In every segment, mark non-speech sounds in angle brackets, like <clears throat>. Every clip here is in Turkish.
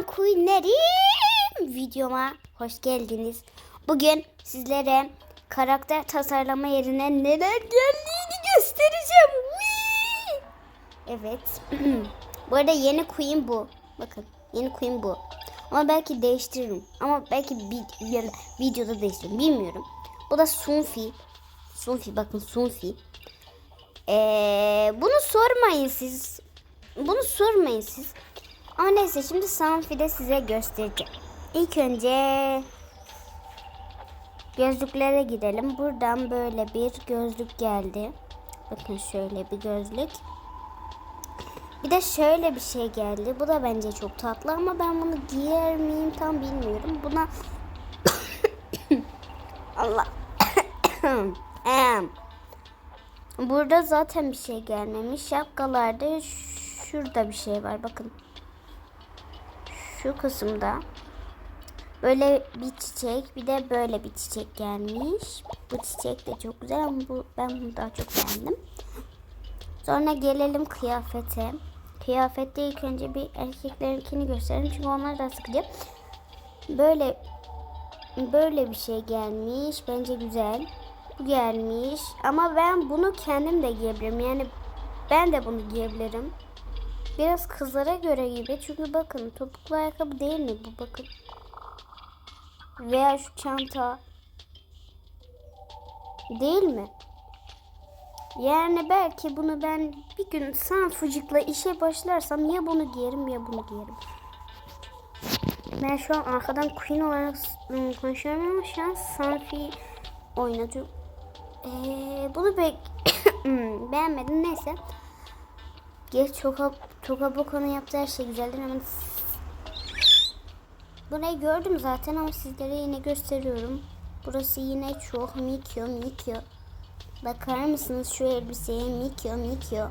Selam Queenlerim videoma hoş geldiniz. Bugün sizlere karakter tasarlama yerine neler geldiğini göstereceğim. Whee! Evet. <clears throat> bu arada yeni Queen bu. Bakın yeni Queen bu. Ama belki değiştiririm. Ama belki bir, bir videoda değiştiririm. Bilmiyorum. Bu da Sunfi. Sunfi bakın Sunfi. Ee, bunu sormayın siz. Bunu sormayın siz. Ama neyse şimdi Sanfi'de size göstereceğim. İlk önce gözlüklere gidelim. Buradan böyle bir gözlük geldi. Bakın şöyle bir gözlük. Bir de şöyle bir şey geldi. Bu da bence çok tatlı ama ben bunu giyer miyim tam bilmiyorum. Buna <coughs> Allah. <coughs> Burada zaten bir şey gelmemiş. Şapkalarda şurada bir şey var. Bakın. Şu kısımda böyle bir çiçek bir de böyle bir çiçek gelmiş. Bu çiçek de çok güzel ama bu, ben bunu daha çok beğendim. Sonra gelelim kıyafete. Kıyafette ilk önce bir erkeklerinkini gösterelim çünkü onlar da sıkıcı. Böyle böyle bir şey gelmiş. Bence güzel. Bu gelmiş. Ama ben bunu kendim de giyebilirim. Yani ben de bunu giyebilirim. Biraz kızlara göre gibi. Çünkü bakın topuklu ayakkabı değil mi bu bakın. Veya şu çanta. Değil mi? Yani belki bunu ben bir gün sanfucukla işe başlarsam ya bunu giyerim ya bunu giyerim. Ben şu an arkadan Queen olarak ım, konuşuyorum ama şu an Sanfi oynatıyorum. Ee, bunu pek <coughs> beğenmedim neyse. Geç Toka, Toka Boko'nun yaptığı her şey güzeldir ama Burayı gördüm zaten ama sizlere yine gösteriyorum. Burası yine çok Mikyo Mikyo. Bakar mısınız şu elbiseye Mikyo Mikyo.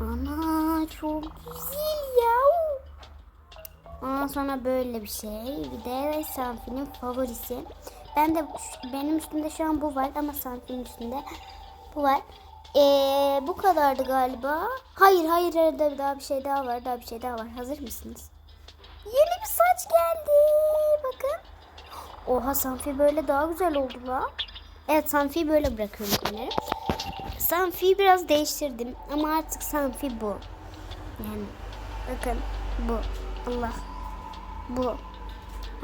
Ana çok güzel ya. Ondan sonra böyle bir şey. Bir de Sanfi'nin favorisi. Ben de benim üstümde şu an bu var ama Sanfi'nin üstünde bu var. Ee, bu kadardı galiba. Hayır hayır arada daha bir şey daha var. Daha bir şey daha var. Hazır mısınız? Yeni bir saç geldi. Bakın. Oha Sanfi böyle daha güzel oldu la. Evet Sanfi'yi böyle bırakıyorum kenara. Sanfi'yi biraz değiştirdim ama artık Sanfi bu. Yani bakın bu. Allah. Bu.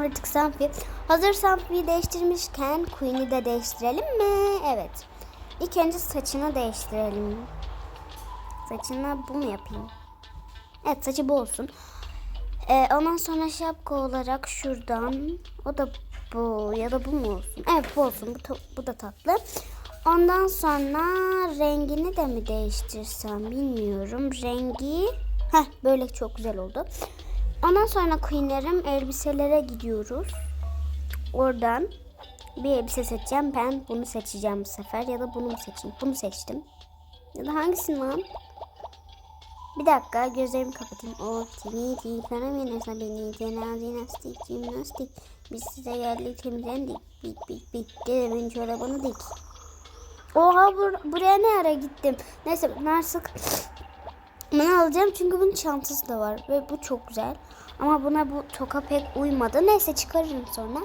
Artık Sanfi. Hazır Sanfi'yi değiştirmişken Queen'i de değiştirelim mi? Evet. İlk önce saçını değiştirelim. Saçını bu mu yapayım? Evet saçı bu olsun. Ee, ondan sonra şapka olarak şuradan o da bu ya da bu mu olsun? Evet bu olsun. Bu, bu da tatlı. Ondan sonra rengini de mi değiştirsem bilmiyorum. Rengi Heh, böyle çok güzel oldu. Ondan sonra Queen'lerim elbiselere gidiyoruz. Oradan bir elbise seçeceğim. Ben bunu seçeceğim bu sefer ya da bunu mu seçeyim? Bunu seçtim. Ya da hangisini lan? Bir dakika gözlerimi kapatayım. O tini tini beni cenaze nastik jimnastik. Biz size geldik temizlendik. Bik bik bik. Dedemin çorabını dik. Oha bur buraya ne ara gittim. Neyse ben bunu alacağım çünkü bunun çantası da var ve bu çok güzel. Ama buna bu toka pek uymadı. Neyse çıkarırım sonra.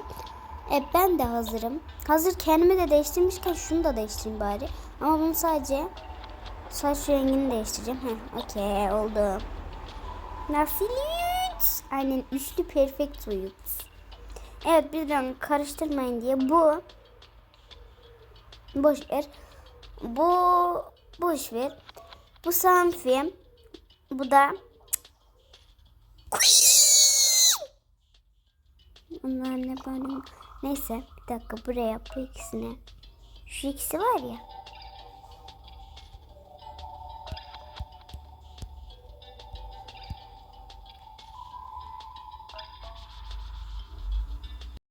E ben de hazırım. Hazır kendimi de değiştirmişken şunu da değiştireyim bari. Ama bunu sadece saç rengini değiştireceğim. Heh, okey oldu. Nasıl uyut? Aynen üçlü perfect uyut. Evet birden karıştırmayın diye bu boş ver. Bu boş ver. Bu Sanfi. Bu da Onlar ne bana Neyse bir dakika buraya bu ikisine. Şu ikisi var ya.